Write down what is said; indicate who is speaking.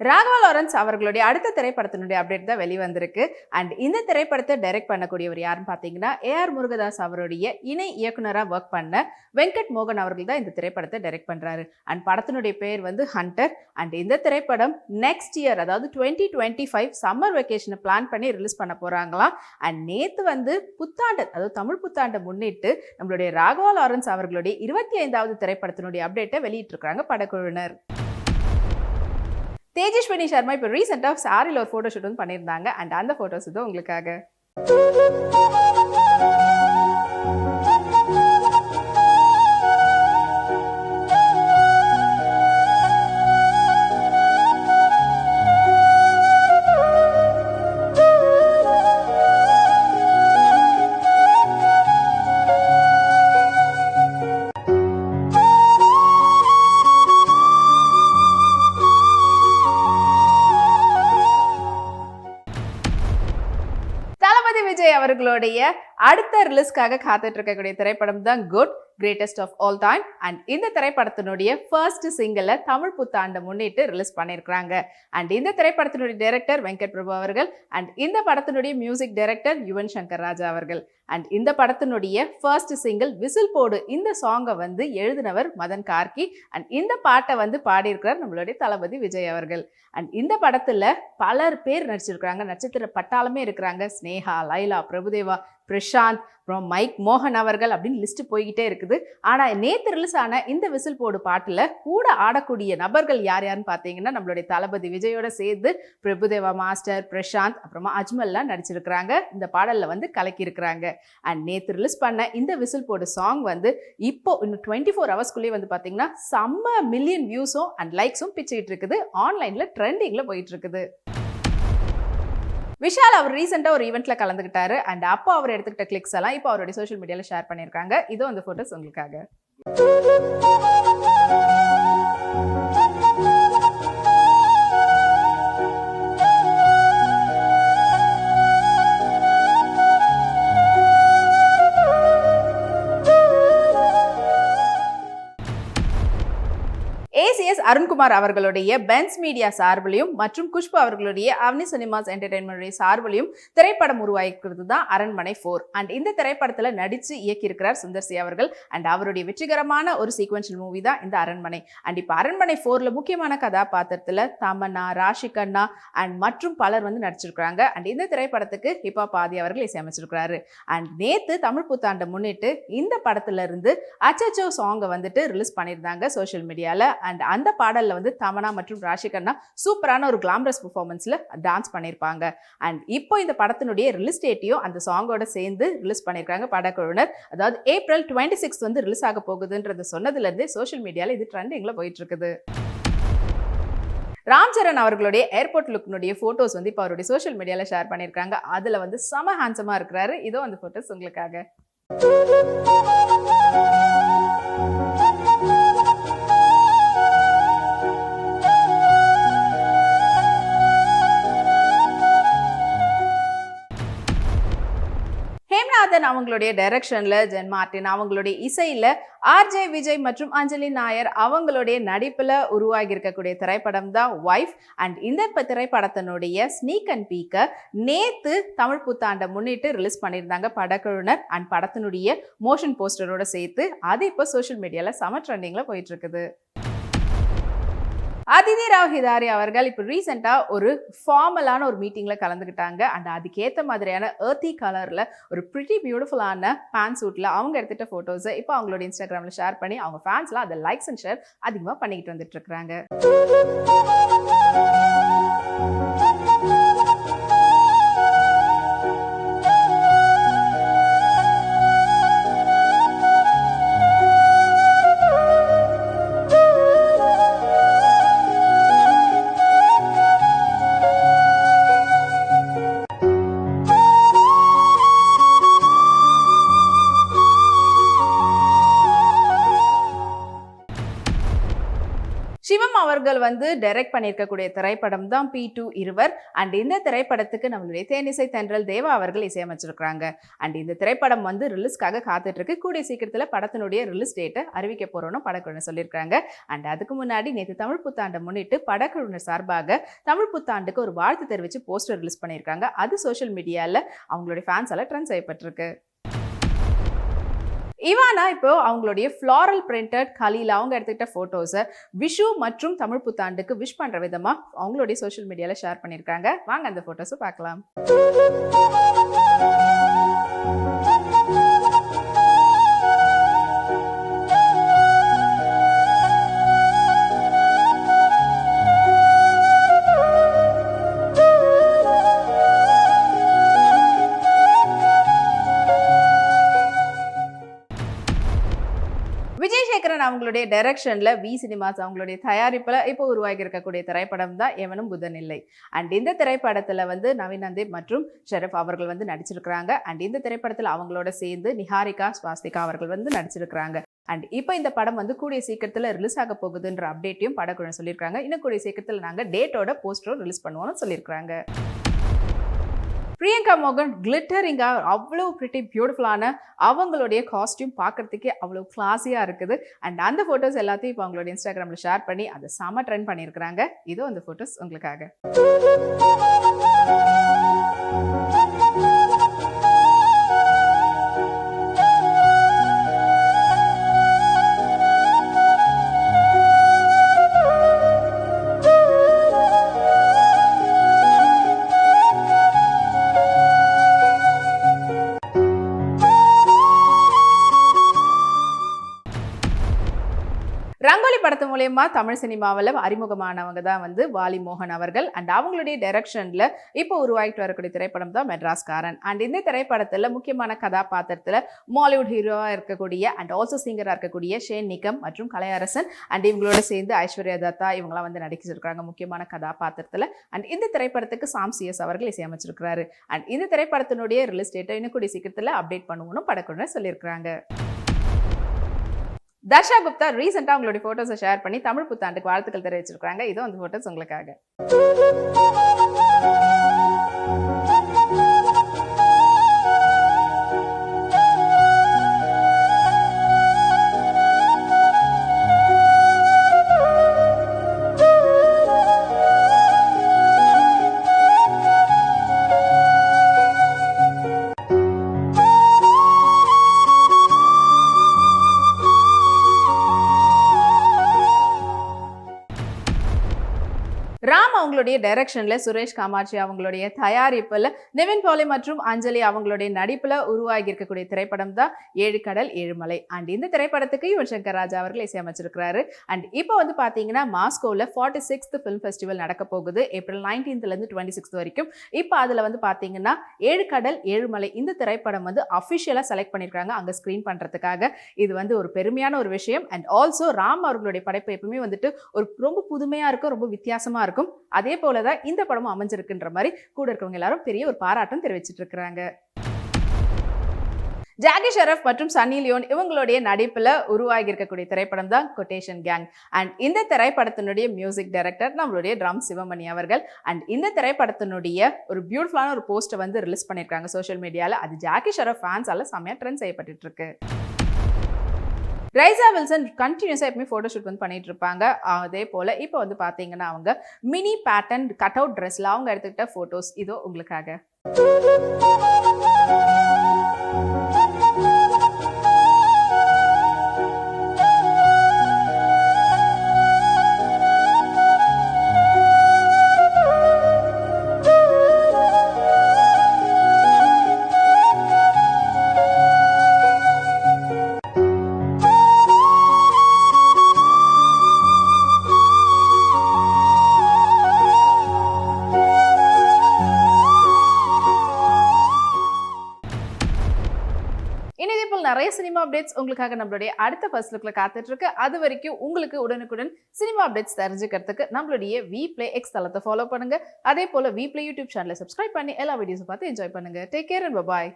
Speaker 1: Raghava Lawrence அவர்களுடைய அடுத்த திரைப்படத்தினுடைய அப்டேட் தான் வெளிவந்திருக்கு. அண்ட் இந்த திரைப்படத்தை டைரக்ட் பண்ணக்கூடியவர் யாருன்னு பார்த்தீங்கன்னா ஏஆர் முருகதாஸ் அவருடைய இணை இயக்குனராக ஒர்க் பண்ண வெங்கட் மோகன் அவர்கள் தான் இந்த திரைப்படத்தை டைரக்ட் பண்ணுறாரு அண்ட் படத்தினுடைய பேர் வந்து ஹண்டர் அண்ட் இந்த திரைப்படம் நெக்ஸ்ட் இயர் அதாவது டுவெண்ட்டி டுவெண்ட்டி ஃபைவ் சம்மர் வெக்கேஷனை பிளான் பண்ணி ரிலீஸ் பண்ண போகிறாங்களாம் அண்ட் நேற்று வந்து புத்தாண்டு அதாவது தமிழ் புத்தாண்டை முன்னிட்டு நம்மளுடைய ராகவா லாரன்ஸ் அவர்களுடைய இருபத்தி ஐந்தாவது திரைப்படத்தினுடைய அப்டேட்டை வெளியிட்டிருக்கிறாங்க படக்குழுவினர். தேஜஸ்வினி சர்மா இப்போ ரீசெண்டாக சாரியில் ஒரு ஃபோட்டோ ஷூட் வந்து பண்ணியிருந்தாங்க. அண்ட் அந்த ஃபோட்டோஸ் இது உங்களுக்காக. விஜய் அவர்களுடைய அடுத்த ரிலீஸ்க்காக காத்துட்டு இருக்கக்கூடிய திரைப்படம் தான் good greatest of all time and இந்த திரைப்படத்தினுடைய ஃபர்ஸ்ட் சிங்கிளை தமிழ் புத்தாண்டை முன்னிட்டு ரிலீஸ் பண்ணியிருக்கிறாங்க. அண்ட் இந்த திரைப்படத்தினுடைய டைரக்டர் வெங்கட் பிரபு அவர்கள் அண்ட் இந்த படத்தினுடைய மியூசிக் டைரக்டர் யுவன் சங்கர் ராஜா அவர்கள். அண்ட் இந்த படத்தினுடைய ஃபர்ஸ்ட் சிங்கிள் விசில் போடு இந்த சாங்கை வந்து எழுதினவர் மதன் கார்கி. அண்ட் இந்த பாட்டை வந்து பாடியிருக்கிறார் நம்மளுடைய தளபதி விஜய் அவர்கள். அண்ட் இந்த படத்தில் பலர் பேர் நடிச்சிருக்கிறாங்க. நட்சத்திர பட்டாளமே இருக்கிறாங்க. ஸ்னேகா லைலா பிரபுதேவா பிரசாந்த் அப்புறம் மைக் மோகன் அவர்கள் அப்படின்னு லிஸ்ட் போய்கிட்டே இருக்குது. ஆனால் நேற்று ரிலீஸ் ஆன இந்த விசில் போடு பாட்டில் கூட ஆடக்கூடிய நபர்கள் யார் யாருன்னு பார்த்தீங்கன்னா நம்மளுடைய தளபதி விஜயோட சேர்ந்து பிரபுதேவா மாஸ்டர் பிரசாந்த் அப்புறமா அஜ்மல்லாம் நடிச்சிருக்கிறாங்க. இந்த பாடலில் வந்து கலக்கியிருக்கிறாங்க. அண்ட் நேற்று ரிலீஸ் பண்ண இந்த விசில் போடு சாங் வந்து இப்போ இன்னும் டுவெண்ட்டி ஃபோர் ஹவர்ஸ்க்குள்ளேயே வந்து பார்த்தீங்கன்னா செம்ம மில்லியன் வியூஸும் அண்ட் லைக்ஸும் பிச்சுக்கிட்டு இருக்குது. ஆன்லைனில் ட்ரெண்டிங்கில் போயிட்டு இருக்குது. விஷால் அவர் ரீசெண்டாக ஒரு ஈவெண்ட்டில் கலந்துக்கிட்டாரு. அண்ட் அப்போ அவர் எடுத்துக்கிட்ட கிளிக்ஸ் எல்லாம் இப்போ அவருடைய சோஷியல் மீடியாவில் ஷேர் பண்ணியிருக்காங்க. இதோ அந்த ஃபோட்டோஸ் உங்களுக்காக. அருண் அருண்குமார் அவர்களுடைய பென்ஸ் மீடியா சார்பிலையும் மற்றும் குஷ்பு அவர்களுடைய அவனி சினிமாஸ் என்டர்டைன்மெண்ட் சார்பிலையும் திரைப்படம் உருவாக்கிறது தான் அரண்மனை ஃபோர் அண்ட் இந்த திரைப்படத்தில் நடித்து இயக்கியிருக்கிறார் சுந்தர்சி அவர்கள். அண்ட் அவருடைய வெற்றிகரமான ஒரு சீக்வன்ஷியல் மூவி தான் இந்த அரண்மனை. அண்ட் இப்போ அரண்மனை ஃபோரில் முக்கியமான கதாபாத்திரத்தில் தமன்னா ராஷிகண்ணா அண்ட் மற்றும் பலர் வந்து நடிச்சிருக்கிறாங்க. அண்ட் இந்த திரைப்படத்துக்கு ஹிப்பா பாதி அவர்கள் இசையமைச்சிருக்கிறாரு. அண்ட் நேத்து தமிழ் புத்தாண்டை முன்னிட்டு இந்த படத்துல இருந்து அச்சச்சோ சாங்கை வந்துட்டு ரிலீஸ் பண்ணியிருந்தாங்க சோஷியல் மீடியாவில் அண்ட் அந்த பாடல் பாடலில் வந்து தமனா மற்றும் ராஷிகண்ணா சூப்பரான ஒரு கிளாமரஸ் பெர்ஃபார்மன்ஸில் டான்ஸ் பண்ணியிருப்பாங்க அண்ட் இப்போ இந்த படத்தினுடைய ரிலீஸ் டேட்டையும் அந்த சாங்கோட சேர்ந்து ரிலீஸ் பண்ணியிருக்காங்க படக்குழுவினர் அதாவது ஏப்ரல் டுவெண்ட்டி சிக்ஸ் வந்து ரிலீஸ் ஆக போகுதுன்றது சொன்னதுலேருந்தே சோஷியல் மீடியாவில் இது ட்ரெண்டிங்கில் போயிட்டு இருக்குது ராம் சரண் அவர்களுடைய ஏர்போர்ட் லுக்னுடைய ஃபோட்டோஸ் வந்து இப்போ அவருடைய சோஷியல் மீடியாவில் ஷேர் பண்ணியிருக்காங்க அதில் வந்து செம ஹேண்ட்ஸமாக இருக்கிறாரு. இதோ அந்த ஃபோட்டோஸ் உங்களுக்காக. அவங்களுடைய டைரக்ஷன்ல ஜென் மார்டின் அவங்களுடைய இசையில ஆர்ஜே விஜய் மற்றும் அஞ்சலி நாயர் அவங்களுடைய நடிப்புல உருவாகி இருக்கக்கூடிய திரைப்படம் தான் ஒய்ஃப் அண்ட் இந்த திரைப்படத்தினுடைய ஸ்னீக் அண்ட் பீக்கை நேத்து தமிழ் புத்தாண்டை முன்னிட்டு ரிலீஸ் பண்ணியிருந்தாங்க படக்குழுனர் அண்ட் படத்தினுடைய மோஷன் போஸ்டரோட சேர்த்து அது இப்போ சோஷியல் மீடியாவில் சம ட்ரெண்டிங்ல போயிட்டு இருக்குது. அதிதி ராவ் ஹிதாரி அவர்கள் இப்போ ரீசெண்டாக ஒரு ஃபார்மலான ஒரு மீட்டிங்கில் கலந்துக்கிட்டாங்க. அண்ட் அதுக்கேற்ற மாதிரியான ஏர்த்தி கலரில் ஒரு ப்ரிட்டி பியூட்டிஃபுல்லான பேண்ட் சூட்டில் அவங்க எடுத்துகிட்ட ஃபோட்டோஸை இப்போ அவங்களோட இன்ஸ்டாகிராமில் ஷேர் பண்ணி அவங்க ஃபேன்ஸ்லாம் அதை லைக்ஸ் அண்ட் ஷேர் அதிகமாக பண்ணிக்கிட்டு வந்துட்டு இருக்கிறாங்க அவர்கள் வந்து டைரக்ட் பண்ணியிருக்கக்கூடிய திரைப்படம் தான் பி டூ இருவர். அண்ட் இந்த திரைப்படத்துக்கு நம்மளுடைய தேனிசை தென்றல் தேவா அவர்கள் இசையமைச்சிருக்கிறாங்க. அண்ட் இந்த திரைப்படம் வந்து ரிலீஸ்க்காக காத்துட்டு இருக்கு கூடிய சீக்கிரத்தில் படத்தினுடைய ரிலீஸ் டேட்டை அறிவிக்க போறோம்னு படக்குழு சொல்லியிருக்காங்க அண்ட் அதுக்கு முன்னாடி நேற்று தமிழ் புத்தாண்டை முன்னிட்டு படக்குழுவினர் சார்பாக தமிழ் புத்தாண்டுக்கு ஒரு வாழ்த்து தெரிவித்து போஸ்டர் ரிலீஸ் பண்ணியிருக்காங்க அது சோஷியல் மீடியாவில் அவங்களுடைய ஃபேன்ஸால் ட்ரெண்ட் செய்யப்பட்டிருக்கு. இவானா இப்போ அவங்களுடைய ஃப்ளாரல் பிரிண்டட் கலியில் அவங்க எடுத்துக்கிட்ட ஃபோட்டோஸை விஷு மற்றும் தமிழ் புத்தாண்டுக்கு விஷ் பண்ணுற விதமாக அவங்களுடைய சோஷியல் மீடியாவில் ஷேர் பண்ணியிருக்காங்க. வாங்க அந்த ஃபோட்டோஸை பார்க்கலாம். விஜய் சேகரன் அவங்களுடைய டைரக்ஷன்ல வி சினிமாஸ் அவங்களுடைய தயாரிப்புல இப்போ உருவாகி இருக்கக்கூடிய திரைப்படம் தான் எவனும் புதன் இல்லை. அண்ட் இந்த திரைப்படத்துல வந்து நவீன் மற்றும் ஷெரப் அவர்கள் வந்து நடிச்சிருக்கிறாங்க. அண்ட் இந்த திரைப்படத்தில் அவங்களோட சேர்ந்து நிஹாரிகா ஸ்வாஸ்திகா அவர்கள் வந்து நடிச்சிருக்கிறாங்க. அண்ட் இப்போ இந்த படம் வந்து கூடிய சீக்கிரத்தில் ரிலீஸ் ஆக போகுதுன்ற அப்டேட்டையும் படக்குழு சொல்லியிருக்காங்க. இன்னும் கூடிய சீக்கிரத்தில் நாங்கள் டேட்டோட போஸ்டரும் ரிலீஸ் பண்ணுவோம்னு சொல்லியிருக்காங்க பிரியங்கா மோகன் கிளிட்டரிங்காக அவ்வளோ பிரிட்டி பியூட்டிஃபுல்லான அவங்களுடைய காஸ்டியூம் பார்க்கறதுக்கே அவ்வளோ கிளாஸியாக இருக்குது. அண்ட் அந்த ஃபோட்டோஸ் எல்லாத்தையும் இப்போ அவங்களோட இன்ஸ்டாகிராமில் ஷேர் பண்ணி அதை செம ட்ரெண்ட் பண்ணியிருக்கிறாங்க. இதோ அந்த ஃபோட்டோஸ் உங்களுக்காக. மூலயமா தமிழ் சினிமாவில் அறிமுகமானவங்க தான் வந்து வாலி மோகன் அவர்கள். அண்ட் அவங்களுடைய டைரக்ஷனில் இப்போ உருவாகிட்டு வரக்கூடிய திரைப்படம் தான் மெட்ராஸ்காரன். அண்ட் இந்த திரைப்படத்தில் முக்கியமான கதாபாத்திரத்தில் மாலிவுட் ஹீரோவாக இருக்கக்கூடிய அண்ட் ஆல்சோ சிங்கராக இருக்கக்கூடிய ஷேன் நிகம் மற்றும் கலையரசன் அண்ட் இவங்களோட சேர்ந்து ஐஸ்வர்யா தத்தா இவங்களாம் வந்து நடிச்சிருக்காங்க முக்கியமான கதாபாத்திரத்தில். அண்ட் இந்த திரைப்படத்துக்கு சாம் சிஎஸ் அவர்கள் இசையமைச்சிருக்கிறாரு. அண்ட் இந்த திரைப்படத்தினுடைய ரிலீஸ் டேட்டை இன்னும் கூடிய சீக்கிரத்தில் அப்டேட் பண்ணுவோம்னு படக்குழுவினர் சொல்லியிருக்கிறாங்க. தர்ஷா குப்தா ரீசெண்டாக உங்களுடைய ஃபோட்டோஸை ஷேர் பண்ணி தமிழ் புத்தாண்டுக்கு வாழ்த்துக்கள் தெரிவிச்சிருக்காங்க இதோ அந்த ஃபோட்டோஸ் உங்களுக்காக. அவங்களுடைய டைரக்ஷனில் சுரேஷ் காமாட்சி அவங்களுடைய தயாரிப்பில் நிவின் பாலி மற்றும் அஞ்சலி அவங்களுடைய நடிப்பில் உருவாகி இருக்கக்கூடிய திரைப்படம் தான் ஏழு கடல் ஏழுமலை அண்ட் இந்த திரைப்படத்துக்கு யுவன் சங்கர் ராஜா அவர்கள் இசையமைச்சிருக்கிறாரு. அண்ட் இப்போ வந்து பார்த்தீங்கன்னா மாஸ்கோவில் ஃபார்ட்டி சிக்ஸ்த் ஃபிலிம் ஃபெஸ்டிவல் நடக்க போகுது. ஏப்ரல் நைன்டீன்த்லேருந்து டுவெண்ட்டி சிக்ஸ்த் வரைக்கும். இப்போ அதில் வந்து பார்த்தீங்கன்னா ஏழு கடல் ஏழுமலை இந்த திரைப்படம் வந்து அஃபிஷியலாக செலக்ட் பண்ணியிருக்காங்க அங்கே ஸ்க்ரீன் பண்ணுறதுக்காக இது வந்து ஒரு பெருமையான ஒரு விஷயம். அண்ட் ஆல்சோ ராம் அவர்களுடைய படைப்பு எப்பவுமே வந்துட்டு ஒரு ரொம்ப புதுமையாக இருக்கும் ரொம்ப வித்தியாசமாக இருக்கும். அதே போல தான் இந்த படமும் அமைஞ்சிருக்குன்ற மாதிரி கூட இருக்கிறவங்க எல்லாரும் பெரிய ஒரு பாராட்டம் தெரிவிச்சிட்டு இருக்கிறாங்க. ஜாகி ஷெரஃப் மற்றும் சன்னி லியோன் இவங்களுடைய நடிப்பில் உருவாகி இருக்கக்கூடிய திரைப்படம் தான் கொட்டேஷன் கேங் அண்ட் இந்த திரைப்படத்தினுடைய மியூசிக் டைரக்டர் நம்மளுடைய ட்ரம் சிவமணி அவர்கள். அண்ட் இந்த திரைப்படத்தினுடைய ஒரு பியூட்டிஃபுல்லான ஒரு போஸ்ட்டை வந்து ரிலீஸ் பண்ணியிருக்காங்க சோஷியல் மீடியாவில் அது ஜாகி ஷெரஃப் ஃபேன்ஸால செம்மையாக ட்ரெண்ட் செய்யப்பட்டுருக்கு இருக்கு. ரைசா வில்சன் கண்டினியூஸாக எப்பவுமே ஃபோட்டோ ஷூட் வந்து பண்ணிட்டு இருப்பாங்க அதே போல் இப்போ வந்து பார்த்தீங்கன்னா அவங்க மினி பேட்டர்ன் கட் அவுட் ட்ரெஸ்ஸில் அவங்க எடுத்துக்கிட்ட ஃபோட்டோஸ் இதோ உங்களுக்காக. போல் நிறைய சினிமா அப்டேட்ஸ் உங்களுக்காக நம்மளுடைய அடுத்த ஃபர்ஸ்ட் லுக்கில் காத்துட்டு இருக்கு அது வரைக்கும் உங்களுக்கு உடனுக்குடன் சினிமா அப்டேட்ஸ் தெரிஞ்சுக்கிறதுக்கு நம்மளுடைய வி பிளே எக்ஸ் தளத்தை ஃபாலோ பண்ணுங்க. அதே போல வி பிளே யூடியூப் சேனலை சப்ஸ்கிரைப் பண்ணி எல்லா வீடியோஸும் பார்த்து என்ஜாய் பண்ணுங்க. Take care and bye